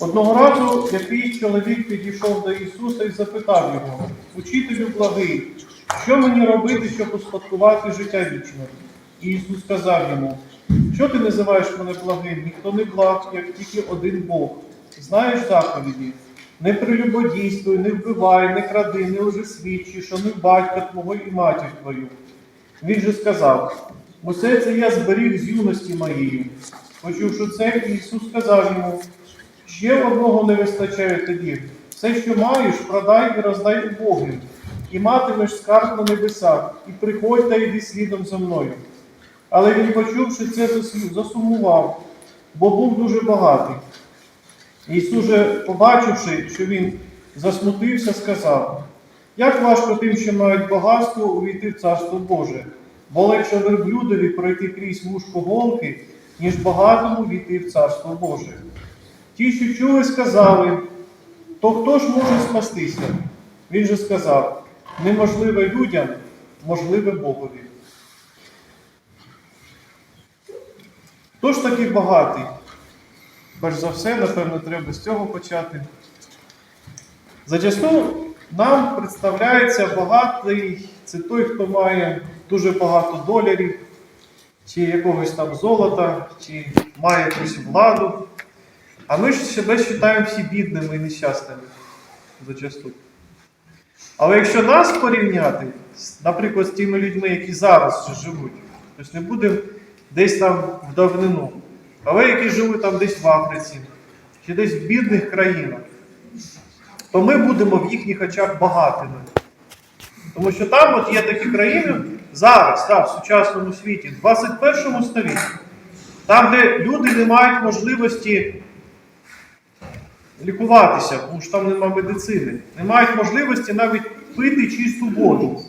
Одного разу якийсь чоловік підійшов до Ісуса і запитав його, Учителю благий, що мені робити, щоб успадкувати життя вічне? І Ісус сказав йому, що ти називаєш мене благим? Ніхто не благ, як тільки один Бог. Знаєш заповіді? Не прелюбодійствуй, не вбивай, не кради, не лжесвідчи, шануй батька твого і матір твою. Він же сказав, усе це я зберіг з юності моєї. Почувши це, Ісус сказав йому, ще одного не вистачає тобі. Все, що маєш, продай і роздай убогим, і матимеш скарб на небесах, і приходь та йди слідом за мною. Але він, почувши це, засумував, бо був дуже багатий. Ісус же, побачивши, що він засмутився, сказав, як важко тим, що мають багатство, увійти в Царство Боже, бо легше верблюдові пройти крізь вушко голки, ніж багатому війти в Царство Боже. Ті, що чули, сказали, то хто ж може спастися? Він же сказав, неможливе людям, можливе Богові. Хто ж такий багатий? Перш за все, напевно, треба з цього почати. Зачасту нам представляється багатий це той, хто має дуже багато доларів, чи якогось там золота, чи має якусь владу. А ми ж себе вважаємо всі бідними і нещасними зачасту. Але якщо нас порівняти, наприклад, з тими людьми, які зараз живуть, тобто не будемо десь там в давнину, але які живуть там десь в Африці, чи десь в бідних країнах, то ми будемо в їхніх очах багатими. Тому що там от є такі країни зараз, так, в сучасному світі, в 21 столітті, там, де люди не мають можливості лікуватися, тому що там немає медицини, не мають можливості навіть пити чисту воду.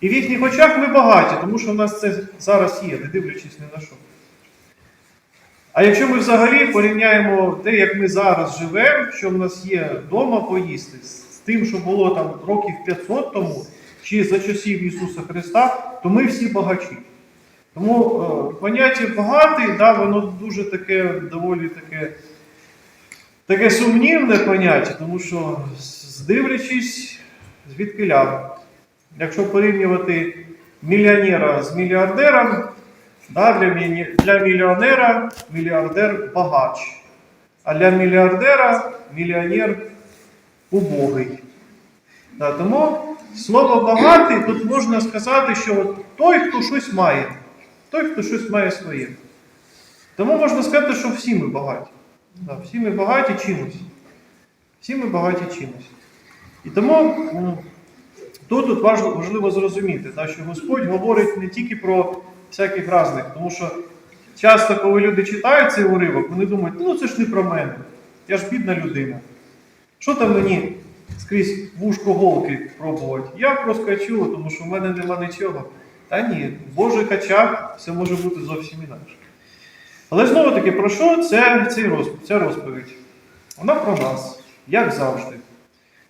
І в їхніх очах ми багаті, тому що в нас це зараз є, не дивлячись ні на що. А якщо ми взагалі порівняємо те, як ми зараз живемо, що в нас є вдома поїсти, з тим, що було там років 500 тому, чи за часів Ісуса Христа, то ми всі багачі. Тому е, поняття багатий, да, воно дуже таке, доволі таке, таке сумнівне поняття, тому що здивлячись, звідки ля. Якщо порівнювати мільйонера з мільярдером, да, для, міні- для мільйонера мільярдер багач, а для мільярдера мільйонер убогий. Да, тому слово багатий тут можна сказати, що той, хто щось має, той, хто щось має своє. Тому можна сказати, що всі ми багаті. Да, всі ми багаті чимось. Всі ми багаті чимось. І тому м, тут, тут важливо, зрозуміти, да, що Господь говорить не тільки про всяких разних, тому що часто, коли люди читають цей уривок, вони думають, ну це ж не про мене. Я ж бідна людина. Що там мені скрізь вушко голки пробувати? Я проскочу, тому що в мене нема нічого. Та ні, в Божих очах все може бути зовсім інакше. Але знову таки, про що це, цей розп- ця розповідь? Вона про нас, як завжди.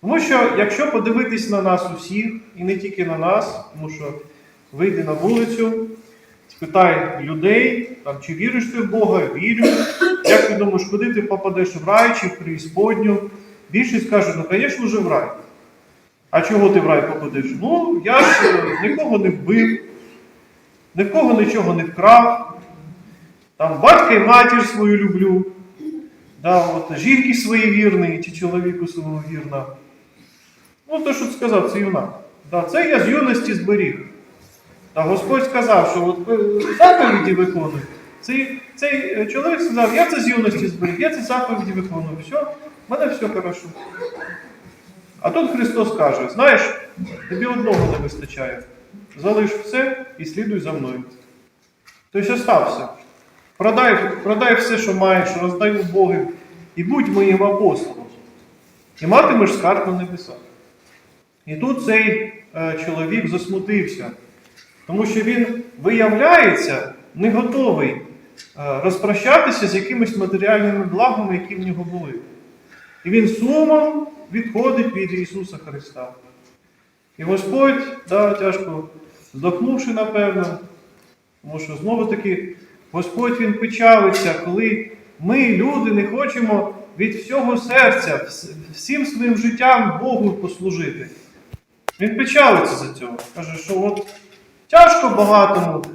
Тому що, якщо подивитись на нас усіх, і не тільки на нас, тому що вийди на вулицю, спитай людей, там, чи віриш ти в Бога, вірю. Як ти думаєш, куди ти попадеш в рай чи в преісподню? Більшість каже, ну, звісно ж, в рай. А чого ти в рай попадеш? Ну, я ж е, нікого не вбив, ні в кого нічого не вкрав. Там батька і матір свою люблю. Да, от, жінки свої вірні, чи чоловіку своєму вірна. Ну, то, що сказав, це юнак. Да, це я з юності зберіг. Та Господь сказав, що от заповіді виконую. Цей, цей е, чоловік сказав, я це з юності зберіг, я ці заповіді виконую. Все, в мене все хорошо. А тут Христос каже: знаєш, тобі одного не вистачає. Залиш все і слідуй за мною. Тобто остався. Продай, продай все, що маєш, роздай убогим, і будь моїм апостолом. І матимеш скарб на небесах. І тут цей е, чоловік засмутився, тому що він виявляється не готовий е, розпрощатися з якимись матеріальними благами, які в нього були. І він сумом відходить від Ісуса Христа. І Господь, да, тяжко здохнувши, напевно, тому що знову таки Господь Він печалиться, коли ми, люди, не хочемо від всього серця, всім своїм життям Богу послужити. Він печалиться за цього. Каже, що от тяжко багатому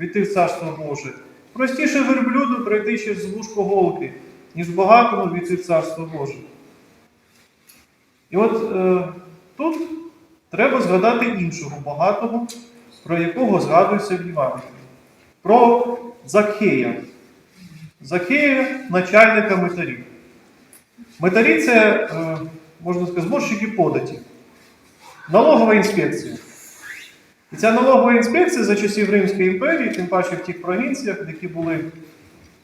війти в Царство Боже. Простіше верблюду пройти через вушко голки, ніж багатому війти в Царство Боже. І от е, тут треба згадати іншого багатого, про якого згадується в Євангелії. Про Закхея. Закхея, начальника митарів. Митарі це, е, можна сказати, зборщики податі. Налогова інспекція. І ця налогова інспекція за часів Римської імперії, тим паче в тих провінціях, які були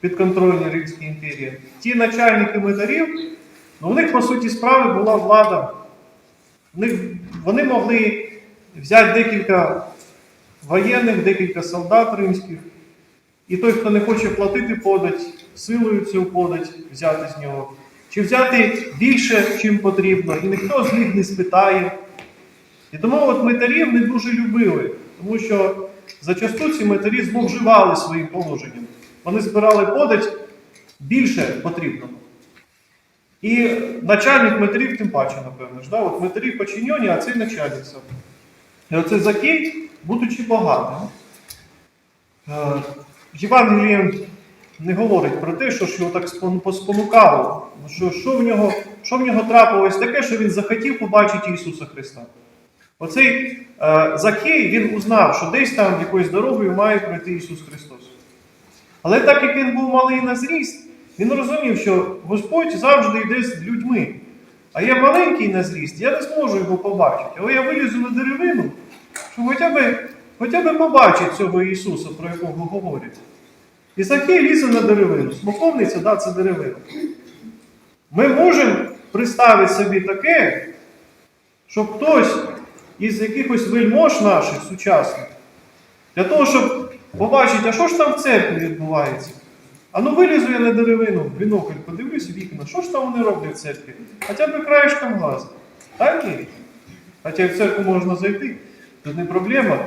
підконтрольні Римській імперії, ті начальники митарів, ну, у них, по суті, справи була влада. Них, вони могли взяти декілька воєнних, декілька солдат римських, і той, хто не хоче платити подать, силою цю подать взяти з нього. Чи взяти більше, чим потрібно, і ніхто з них не спитає. І тому от митарів не дуже любили, тому що зачасту ці митарі зловживали своїм положенням. Вони збирали подать більше потрібного. І начальник митарів тим паче, напевно ж. Да? От митарі подчинені, а цей начальник. І оцей Закій, будучи багатим, Євангеліє не говорить про те, що ж його так спон- поспонукало, що, що, в нього, що в нього трапилось таке, що він захотів побачити Ісуса Христа. Оцей е, Закхей, він узнав, що десь там якоюсь дорогою має пройти Ісус Христос. Але так як він був малий на зріст, він розумів, що Господь завжди йде з людьми. А я маленький на зріст, я не зможу його побачити. Але я вилізу на деревину, щоб хоча б, хоча б побачити цього Ісуса, про якого говорять. І Закхей лізе на деревину. Смоковниця, да, це деревина. Ми можемо представити собі таке, щоб хтось із якихось вельмож наших сучасних, для того, щоб побачити, а що ж там в церкві відбувається. А ну вилізу я на деревину, бінокль, подивлюсь вікна, що ж там вони роблять в церкві? Хоча б краєшком глаза. Так ні? Хоча в церкву можна зайти, тут не проблема.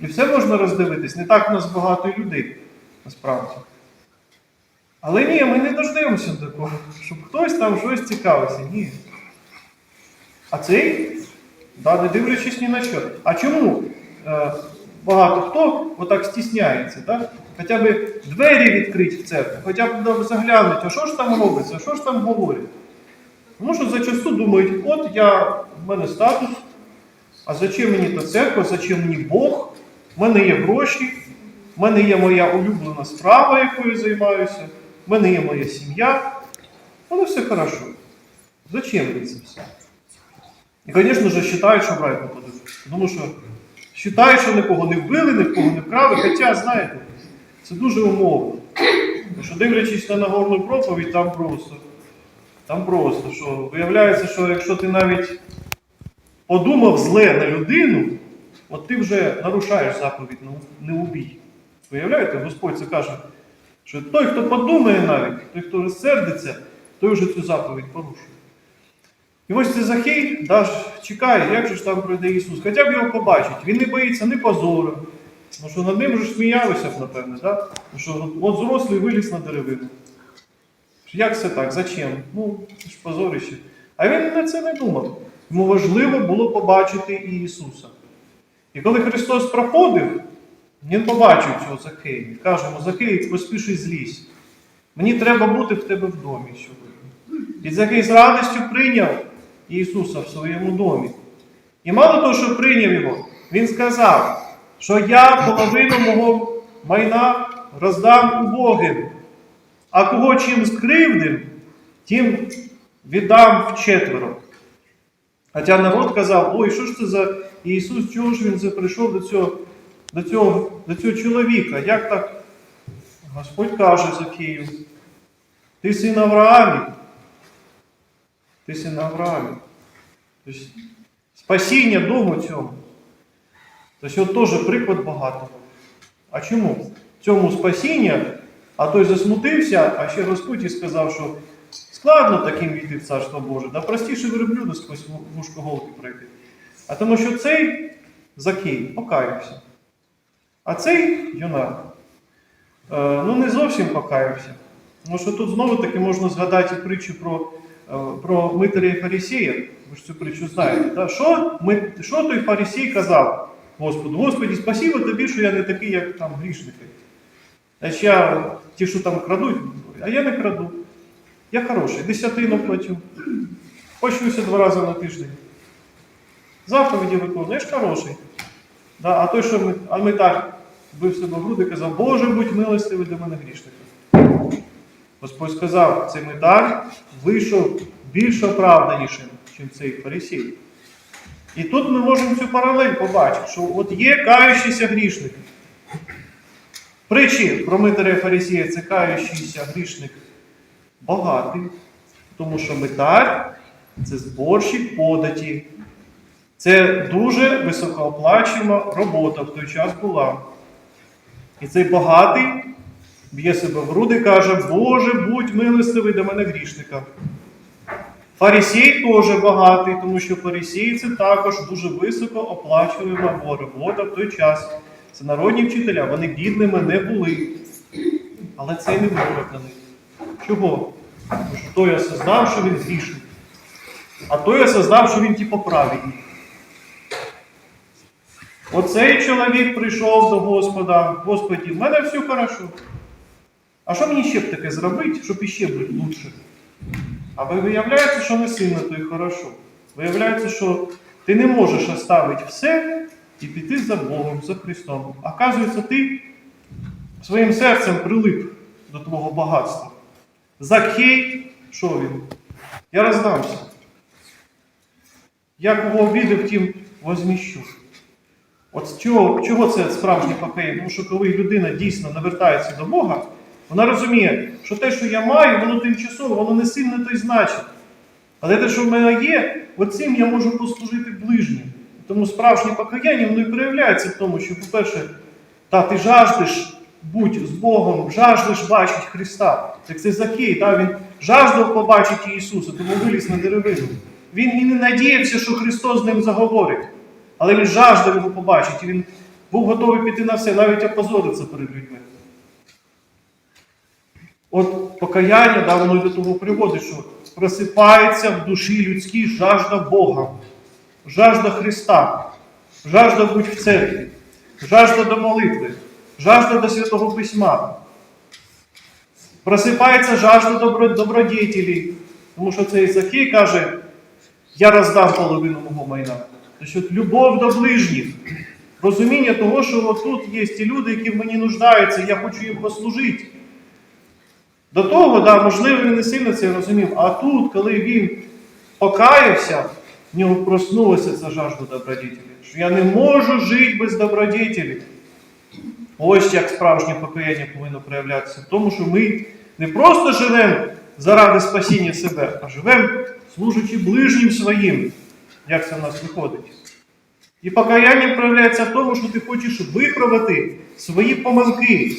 І все можна роздивитись. Не так у нас багато людей, насправді. Але ні, ми не дождемося такого, щоб хтось там щось цікавився. Ні. А цей, да, не дивлячись ні на що. А чому е, багато хто отак стісняється? Да? Хоча б двері відкрити в церкву, хоча б заглянути, а що ж там робиться, а що ж там говорять. Тому що зачасту думають, от я, в мене статус, а зачем мені та церква, зачем мені Бог, в мене є гроші, в мене є моя улюблена справа, якою займаюся, в мене є моя сім'я. Воно все хорошо. Зачем мені це все? І, звісно ж, вважають, що в рай. Тому що вважають, що нікого не вбили, нікого не вкрали, хоча, знаєте, це дуже умовно. Тому що дивлячись на Нагорну проповідь, там просто. Там просто, що виявляється, що якщо ти навіть подумав зле на людину, от ти вже нарушаєш заповідь «Не- не убій. Виявляєте, Господь це каже, що той, хто подумає навіть, той, хто розсердиться, той вже цю заповідь порушує. І ось цей Захей даж, чекає, як же ж там пройде Ісус. Хоча б його побачить. Він не боїться ні позору. Тому що над ним вже сміялися б, напевне, да? Тому що от, зрослий виліз на деревину. Як це так? Зачем? Ну, це ж позорище. А він на це не думав. Йому важливо було побачити Ісуса. І коли Христос проходив, він побачив цього Закея. Каже йому, Закей, поспіши злізь. Мені треба бути в тебе в домі сьогодні. І Закей з радістю прийняв Ісуса в своєму домі. І мало того, що прийняв його, він сказав, що я половину мого майна роздам убогим, а кого чим скривдив, тим віддам вчетверо. Хоча народ казав, ой, що ж це за Ісус, чого ж він прийшов до цього, до цього, до цього чоловіка? Як так? Господь каже Закію, ти син Авраамів. Ти син Авраамів. Тобто, спасіння дому цьому. Тобто, теж приклад багатого. А чому? Цьому спасіння, а той засмутився, а ще Господь і сказав, що складно таким війти в Царство Боже, да простіше верблюду сквозь вушко голки пройти. А тому що цей Закій покаявся. А цей юнак, е, ну не зовсім покаявся. Тому що тут знову таки можна згадати притчу про, е, про Митаря і Фарисія. Ви ж цю притчу знаєте. Та? Що, ми, що той Фарисій казав Господу? Господі, спасибо тобі, що я не такий, як там грішники. Значить, я ті, що там крадуть, а я не краду. Я хороший, десятину платю. Почуся два рази на тиждень. Заповіді виконую, я ж хороший. Да, а той, що ми, а ми так бив себе в груди, казав, Боже, будь милостивий до мене грішника. Господь сказав, цей медаль вийшов більш оправданішим, ніж цей фарисій. І тут ми можемо цю паралель побачити, що от є каючіся грішники. Притчі про Митаря Фарисія це каючийся грішник багатий, тому що митар це зборщик податі. Це дуже високооплачувана робота в той час була. І цей багатий б'є себе в груди і каже, Боже, будь милостивий до мене грішника. Фарисій теж багатий, тому що фарисії це також дуже високо оплачувана робота в той час. Це народні вчителя, вони бідними не були. Але цей не виправданий. Чого? Тому що той осознав, що він грішник. А той осознав, що він типу праведний. Оцей чоловік прийшов до Господа, Господі, в мене все хорошо. А що мені ще б таке зробити, щоб іще бути лучше? А виявляється, що не сильно то й хорошо. Виявляється, що ти не можеш оставити все і піти за Богом, за Христом. Оказується, ти своїм серцем прилип до твого багатства. Закхей, що він? Я роздамся. Я кого обідав, тим возміщу. От чого, чого це справжнє покаяння? Тому що коли людина дійсно навертається до Бога, вона розуміє, що те, що я маю, воно тимчасово, воно не сильно то й значить. Але те, що в мене є, оцим я можу послужити ближнім. Тому справжнє покаяння воно і проявляється в тому, що, по-перше, та ти жаждеш будь з Богом, жаждеш бачити Христа. Як це Закей, та, він жаждав побачити Ісуса, тому виліз на деревину. Він і не надіявся, що Христос з ним заговорить. Але він жаждав його побачити. Він був готовий піти на все, навіть опозоритися перед людьми. От покаяння, да, воно до того приводить, що просипається в душі людській жажда Бога, жажда Христа, жажда бути в церкві, жажда до молитви, жажда до Святого Письма. Просипається жажда добро, добродетелі, тому що цей Закій каже, я роздам половину мого майна. Тобто любов до ближніх, розуміння того, що отут є ті люди, які мені нуждаються, я хочу їм послужити. До того, да, можливо, він не сильно це розумів. А тут, коли він покаявся, в нього проснулася ця жажда добродітелі. Що я не можу жити без добродітелі. Ось як справжнє покаяння повинно проявлятися. Тому, що ми не просто живемо заради спасіння себе, а живемо, служачи ближнім своїм. Як це в нас виходить? І покаяння проявляється в тому, що ти хочеш виправити свої помилки.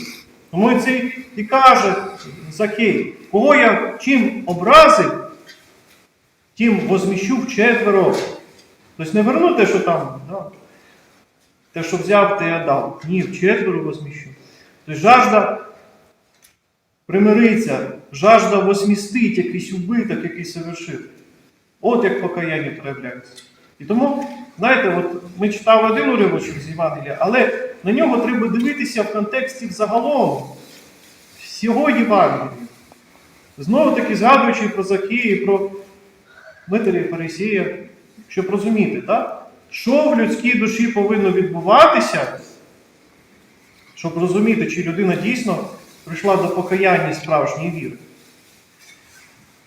Тому це і каже Закей, кого я чим образив, тим возміщу вчетверо. Тобто не верну те, що там, да? те, що взяв, те я дав. Ні, вчетверо возміщу. Тобто жажда примириться, жажда возмістить якийсь убиток, який совершив. От як покаяння проявляється. І тому, знаєте, от ми читали один уривочок з Євангелія, але на нього треба дивитися в контексті взагалом всього Євангелія. Знову таки згадуючи про Закії, про Митаря і Фарисія, щоб розуміти, так? що в людській душі повинно відбуватися, щоб розуміти, чи людина дійсно прийшла до покаяння справжньої віри.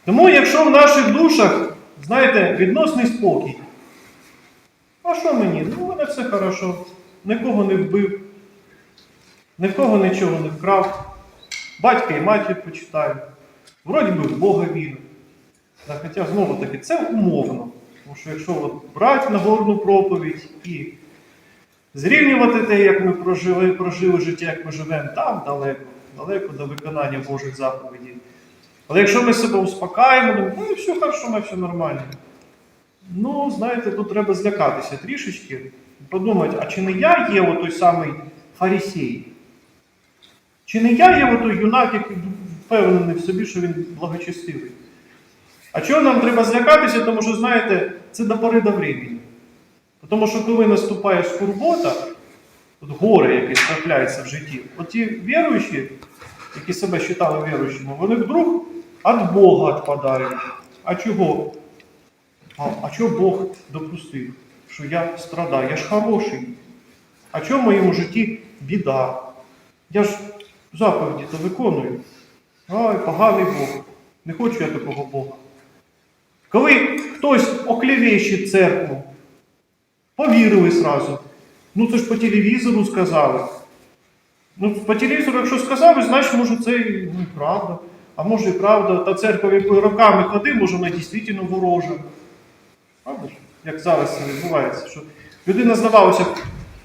Тому, якщо в наших душах, знаєте, відносний спокій, а що мені? Ну, у мене все хорошо, нікого не вбив, ні в кого нічого не вкрав, батька і матір почитаю, вроді би в Бога вірю. Хоча знову таки, це умовно. Тому що якщо от брати Нагорну проповідь і зрівнювати те, як ми прожили, прожили життя, як ми живемо там далеко, далеко до виконання Божих заповідей. Але якщо ми себе успокаємо, думаємо, ну все хорошо, ми все нормально. Ну, знаєте, тут треба злякатися трішечки, подумати, а чи не я є отой самий фарисій? Чи не я є отой юнак, який впевнений в собі, що він благочестивий. А чого нам треба злякатися? Тому що, знаєте, це до пори до времени. Тому що коли наступає скорбота, от горе якесь трапляється в житті, от ті віруючі, які себе вважали віруючими, вони вдруг від Бога відпадають. А чого? А, а чого Бог допустив, що я страдаю? Я ж хороший. А чого в моєму житті біда? Я ж заповіді то виконую. Ай, поганий Бог. Не хочу я такого Бога. Коли хтось оклівещить церкву, повірили зразу. Ну це ж по телевізору сказали. Ну, по телевізору, якщо сказали, значить, може, це і ну, правда. А може і правда, та церква, в роками ходив, може вона дійсно ворожа. Правда? Як зараз відбувається, що людина здавалося,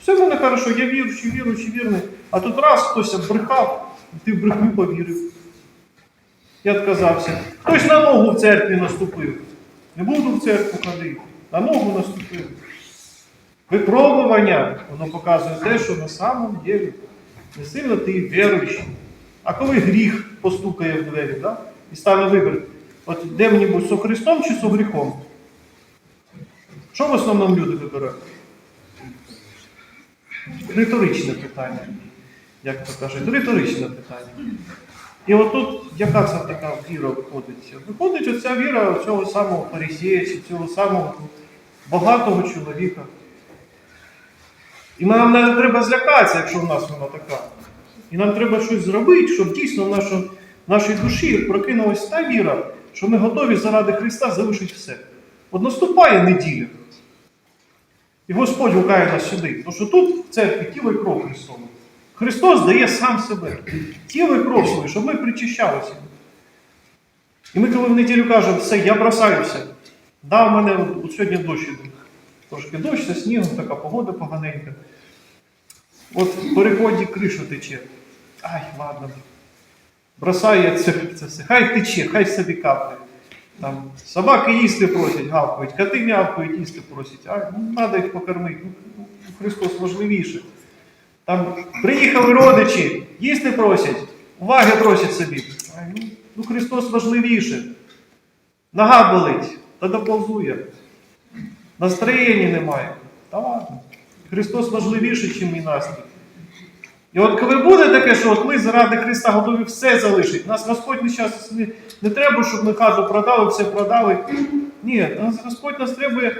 все в мене хорошо, я віруючий, віруючий, вірний. А тут раз хтось обрехав, і ти в брехню повірив. Я відказався. Хтось на ногу в церкві наступив. Не буду в церкву ходити. На ногу наступив. Випробування, воно показує те, що на самом деле не сильно ти віруючий. А коли гріх постукає в двері, да? і стане вибір, от де мені бути, со Христом чи со гріхом? Що в основному люди вибирають? Риторичне питання, як то кажуть, риторичне питання. І отут яка це така віра виходить? Виходить оця віра цього самого фарисея, чи цього самого багатого чоловіка. І нам не треба злякатися, якщо в нас вона така. І нам треба щось зробити, щоб дійсно в нашу, в нашій душі прокинулась та віра, що ми готові заради Христа залишити все. От наступає неділя. І Господь гукає нас сюди. Тому що тут в церкві тіло і кров Христове. Христос дає сам себе. Тіло і кров своє, щоб ми причащалися. І ми, коли в неділю кажемо, все, я бросаюся. Да, у мене от, от сьогодні дощ іде. Трошки дощ, зі снігом, така погода поганенька. От в переході кришу тече. Ай, ладно. Бросає це, це все. Хай тече, хай собі капає. Там собаки їсти просять, гавкають, коти м'явкають, їсти просять. А ну, треба їх покормити. Ну, Христос важливіше. Там приїхали родичі, їсти просять, уваги просять собі. А, ну, ну Христос важливіше. Нога болить, та доповзує. Настроєння немає. Та ладно. Христос важливіший, ніж мій настрій. І от коли буде таке, що от ми заради Христа готові все залишити, нас Господь не, щас, не, не треба, щоб ми хату продали, все продали. Ні, нас Господь нас треба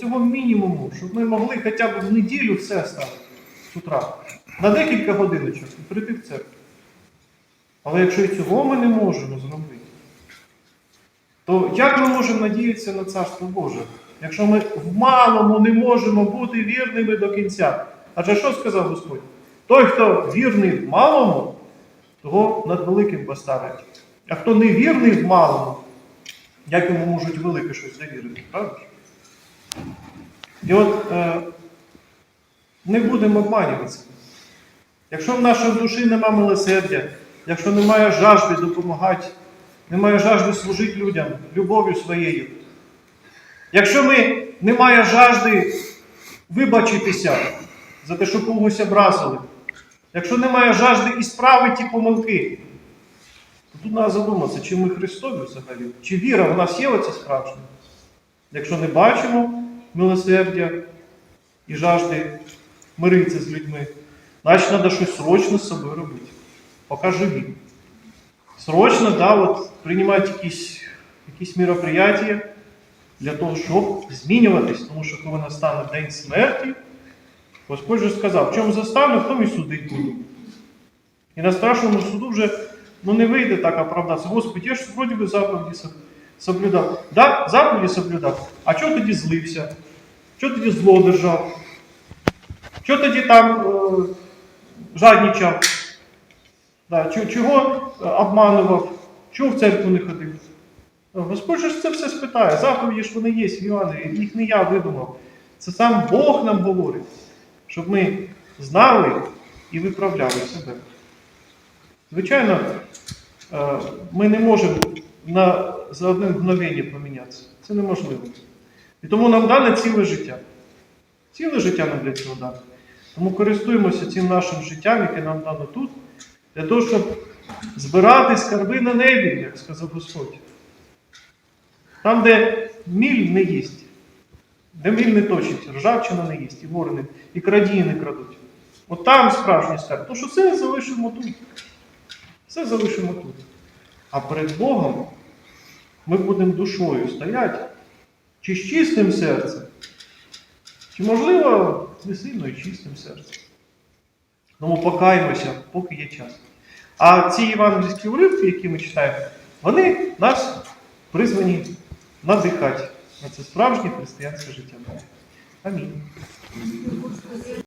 цього мінімуму, щоб ми могли хоча б в неділю все ставити з утра. На декілька годиночок і прийти в церкву. Але якщо і цього ми не можемо зробити, то як ми можемо надіятися на Царство Боже, якщо ми в малому не можемо бути вірними до кінця? Адже що сказав Господь? Той, хто вірний в малому, того над великим поставить. А хто не вірний в малому, як йому можуть велике щось завірити, правда? І от е, не будемо обманюватися. Якщо в нашій душі нема милосердя, якщо немає жажди допомагати, немає жажди служити людям любов'ю своєю, якщо ми немає жажди вибачитися за те, що когось образили, якщо немає жажди і справити ті помилки, то тут треба задуматися, чи ми Христові взагалі, чи віра в нас є оця справжня. Якщо не бачимо милосердя і жажди миритися з людьми, значить треба щось срочно з собою робити. Поки живі. Срочно, да, от, приймати якісь, якісь мероприятия для того, щоб змінюватись, тому що коли настане день смерті, Господь же сказав, в чому заставлю, в тому і судити буду. І на страшному суду вже ну, не вийде так оправдатися. Господи, я ж вроді би заповіді соблюдав. Да, заповіді соблюдав. А чого тоді злився? Чого тоді зло держав? Чого тоді там е, жаднічав? Да, чого, е, обманував? Чого в церкву не ходив? Господь же це все спитає. Заповіді ж вони є в їх не я видумав. Це сам Бог нам говорить, щоб ми знали і виправляли себе. Звичайно, е, ми не можемо на, за одне мгновення помінятися. Це неможливо. І тому нам дане ціле життя. Ціле життя нам для цього дане. Тому користуємося цим нашим життям, яке нам дано тут, для того, щоб збирати скарби на небі, як сказав Господь. Там, де міль не їсть, де міль не точить, ржавчина не їсть, і вори не, і крадії не крадуть. От там справжній скарб. Тому що все залишимо тут. Все залишимо тут. А перед Богом ми будемо душою стояти, чи з чистим серцем, чи, можливо, не сильно і чистим серцем. Тому покаємося, поки є час. А ці євангельські уривки, які ми читаємо, вони нас призвані надихати на це справжнє християнське життя. Амінь.